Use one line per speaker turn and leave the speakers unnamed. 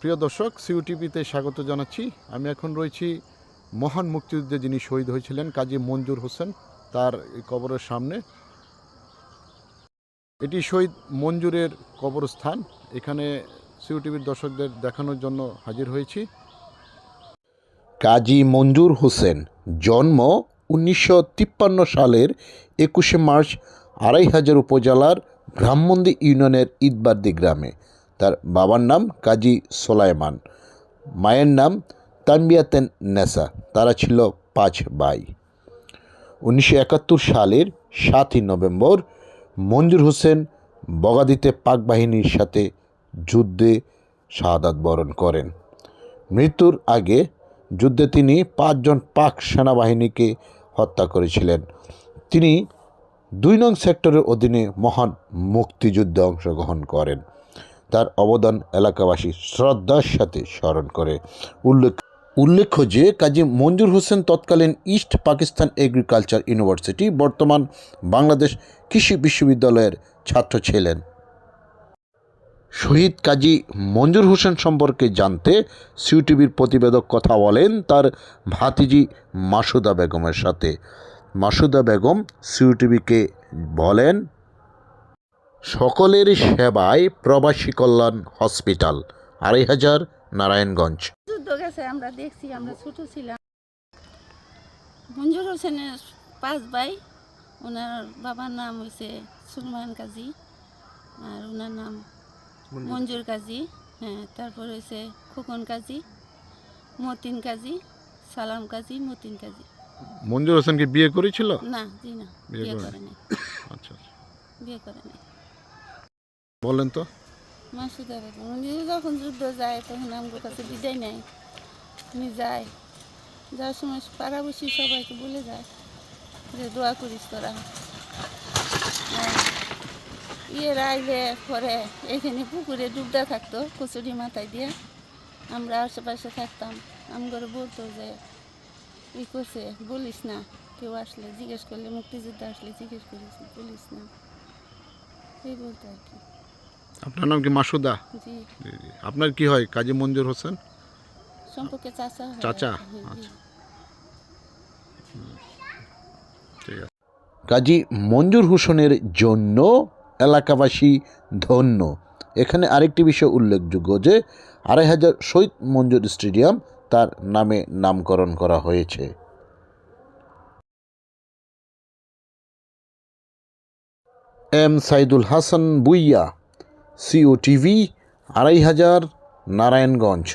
প্রিয় দর্শক, সিউটিভিতে স্বাগত জানাচ্ছি। আমি এখন রয়েছি মহান মুক্তিযুদ্ধে যিনি শহীদ হয়েছিলেন, কাজী মঞ্জুর হোসেন, তার কবরের সামনে। এটি শহীদ মঞ্জুরের কবরস্থান। এখানে সিউটিভির দর্শকদের দেখানোর জন্য হাজির হয়েছি। কাজী মঞ্জুর হোসেন জন্ম উনিশশো তিপ্পান্ন সালের একুশে মার্চ আড়াই হাজার উপজেলার ব্রাহ্মণদী ইউনিয়নের ঈদবার্দি গ্রামে। তার বাবার নাম কাজী সোলাইমান মায়ের নাম তানবিয়াতেন নেসা। তারা ছিল পাঁচ ভাই। উনিশশো একাত্তর সালের সাতই নভেম্বর মঞ্জুর হোসেন বগাদিতে পাক বাহিনীর সাথে যুদ্ধে শাহাদাত বরণ করেন। মৃত্যুর আগে যুদ্ধে তিনি পাঁচজন পাক সেনাবাহিনীকে হত্যা করেছিলেন। তিনি দুই নং সেক্টরের অধীনে মহান মুক্তিযুদ্ধে অংশগ্রহণ করেন। তার অবদান এলাকাবাসী শ্রদ্ধার সাথে স্মরণ করে। উল্লেখ উল্লেখ্য যে, কাজী মঞ্জুর হোসেন তৎকালীন ইস্ট পাকিস্তান এগ্রিকালচার ইউনিভার্সিটি, বর্তমান বাংলাদেশ কৃষি বিশ্ববিদ্যালয়ের ছাত্র ছিলেন। শহীদ কাজী মঞ্জুর হোসেন সম্পর্কে জানতে সিউটিভির প্রতিবেদক কথা বলেন তার ভাতিজি মাসুদা বেগমের সাথে। মাসুদা বেগম সিউটিভিকে বলেন সকলের সেবায় প্রবাসী কল্যাণ হসপিটাল আড়াই হাজার নারায়ণগঞ্জ।
যুদ্ধ গেছে আমরা দেখছি আমরা ছোট ছিলাম। মঞ্জুর হোসেনের পাঁচ ভাই ওনার বাবার নাম হয়েছে সুলমান কাজী আর ওনার নাম মঞ্জুর। কাজী হ্যাঁ তারপর হয়েছে খোকন কাজী মতিন কাজী সালাম কাজী মতিন কাজী।
মঞ্জুর হোসেনকে বিয়ে করেছিল?
না জি না
বিয়ে।
করে নাই
আচ্ছা
বিয়ে করে নাই
বলেন তো।
যখন যুদ্ধ যায়, তখন আমার যায়। সময় সবাইকে বলে যায় দোয়া করিস এখানে পুকুরে ডুবদা থাকতো, কচুরি মাথায় দিয়ে। আমরা আশেপাশে থাকতাম। আমগরে বলতো যে, ই করছে, বলিস না। কেউ আসলে জিজ্ঞেস করলে, মুক্তিযুদ্ধ আসলে জিজ্ঞেস করিস, বলিস না। এই বলতো আর কি।
আপনার নাম কি মাসুদা। আপনার কি হয় কাজী মঞ্জুর হোসেন?
সম্পর্কে চাচা
চাচা? আচ্ছা। ঠিক আছে। কাজী মঞ্জুর হোসেনের জন্য এলাকাবাসী ধন্য। এখানে আরেকটি বিষয় উল্লেখযোগ্য যে আড়াই হাজার শহীদ মঞ্জুর স্টেডিয়াম তার নামে নামকরণ করা হয়েছে। M Saidul Hasan Bhuiya C O TV হাজার নারায়ণগঞ্জ।